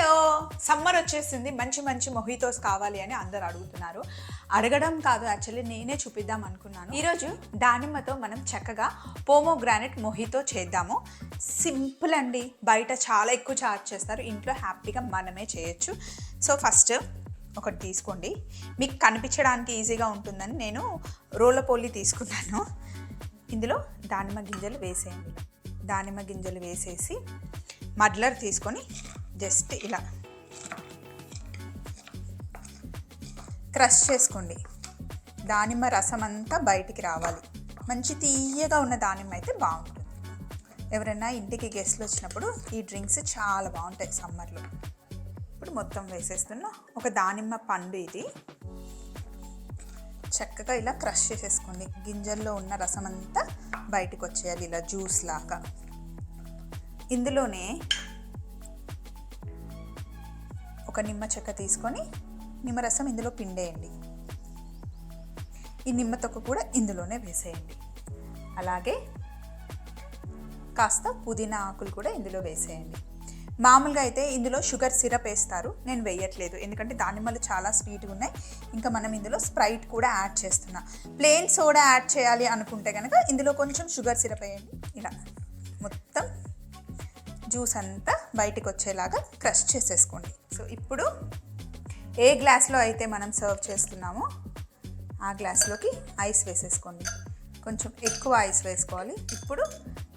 Hello summer వచ్చేసింది మంచి మంచి మొహితోస్ కావాలి అని అందరు అడుగుతున్నారు. అడగడం కాదు యాక్చువల్లీ నేనే చూపిద్దాం అనుకున్నాను. ఈరోజు దానిమ్మతో మనం చక్కగా పోమోగ్రానైట్ మొహితో చేద్దాము. సింపుల్ అండి బయట చాలా ఎక్కువ చార్జ్ చేస్తారు ఇంట్లో హ్యాపీగా మనమే చేయొచ్చు. సో ఫస్ట్ ఒకటి తీసుకోండి. మీకు కనిపించడానికి ఈజీగా ఉంటుందని నేను రోలపోలి తీసుకున్నాను. ఇందులో దానిమ్మ గింజలు వేసేయండి. దానిమ్మ గింజలు వేసేసి మడ్లర్ తీసుకొని జస్ట్ ఇలా క్రష్ చేసుకోండి. దానిమ్మ రసం అంతా బయటికి రావాలి. మంచి తీయగా ఉన్న దానిమ్మ అయితే బాగుంటుంది. ఎవరైనా ఇంటికి గెస్ట్లు వచ్చినప్పుడు ఈ డ్రింక్స్ చాలా బాగుంటాయి సమ్మర్లో. ఇప్పుడు మొత్తం వేసేస్తున్నా ఒక దానిమ్మ పండు ఇది. చక్కగా ఇలా క్రష్ చేసేసుకోండి. గింజల్లో ఉన్న రసం అంతా బయటకు వచ్చేయాలి ఇలా జ్యూస్ లాగా. ఇందులోనే ఒక నిమ్మ చెక్క తీసుకొని నిమ్మరసం ఇందులో పిండేయండి. ఈ నిమ్మ తొక్క కూడా ఇందులోనే వేసేయండి. అలాగే కాస్త పుదీనా ఆకులు కూడా ఇందులో వేసేయండి. మామూలుగా అయితే ఇందులో షుగర్ సిరప్ వేస్తారు. నేను వేయట్లేదు. ఎందుకంటే దానిమ్మలు చాలా స్వీట్గా ఉన్నాయి. ఇంకా మనం ఇందులో స్ప్రైట్ కూడా యాడ్ చేస్తున్నా. ప్లెయిన్ సోడా యాడ్ చేయాలి అనుకుంటే కనుక ఇందులో కొంచెం షుగర్ సిరప్ వేయండి. ఇలా మొత్తం జ్యూస్ అంతా బయటకు వచ్చేలాగా క్రష్ చేసేసుకోండి. సో ఇప్పుడు ఏ గ్లాస్లో అయితే మనం సర్వ్ చేస్తున్నామో ఆ గ్లాస్లోకి ఐస్ వేసేసుకోండి. కొంచెం ఎక్కువ ఐస్ వేసుకోవాలి. ఇప్పుడు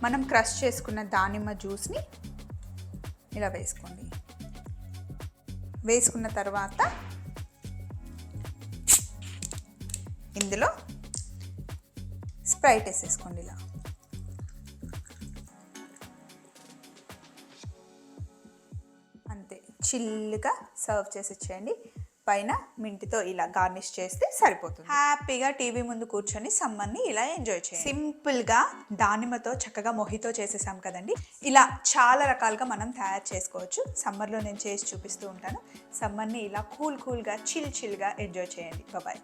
మనం క్రష్ చేసుకున్న దానిమ్మ జ్యూస్ని ఇలా వేసుకోండి. వేసుకున్న తర్వాత ఇందులో స్ప్రైట్ వేసేసుకోండి ఇలా. చిల్లుగా సర్వ్ చేసి ఇచ్చేయండి పైన మింటితో ఇలా గార్నిష్ చేస్తే సరిపోతుంది. హ్యాపీగా టీవీ ముందు కూర్చొని సమ్మర్ని ఇలా ఎంజాయ్ చేయండి. సింపుల్గా దానిమ్మతో చక్కగా మొహితో చేసేసాం కదండి. ఇలా చాలా రకాలుగా మనం తయారు చేసుకోవచ్చు. సమ్మర్లో నేను చేసి చూపిస్తూ ఉంటాను. సమ్మర్ని ఇలా కూల్ కూల్గా చిల్ చిల్గా ఎంజాయ్ చేయండి. బాయ్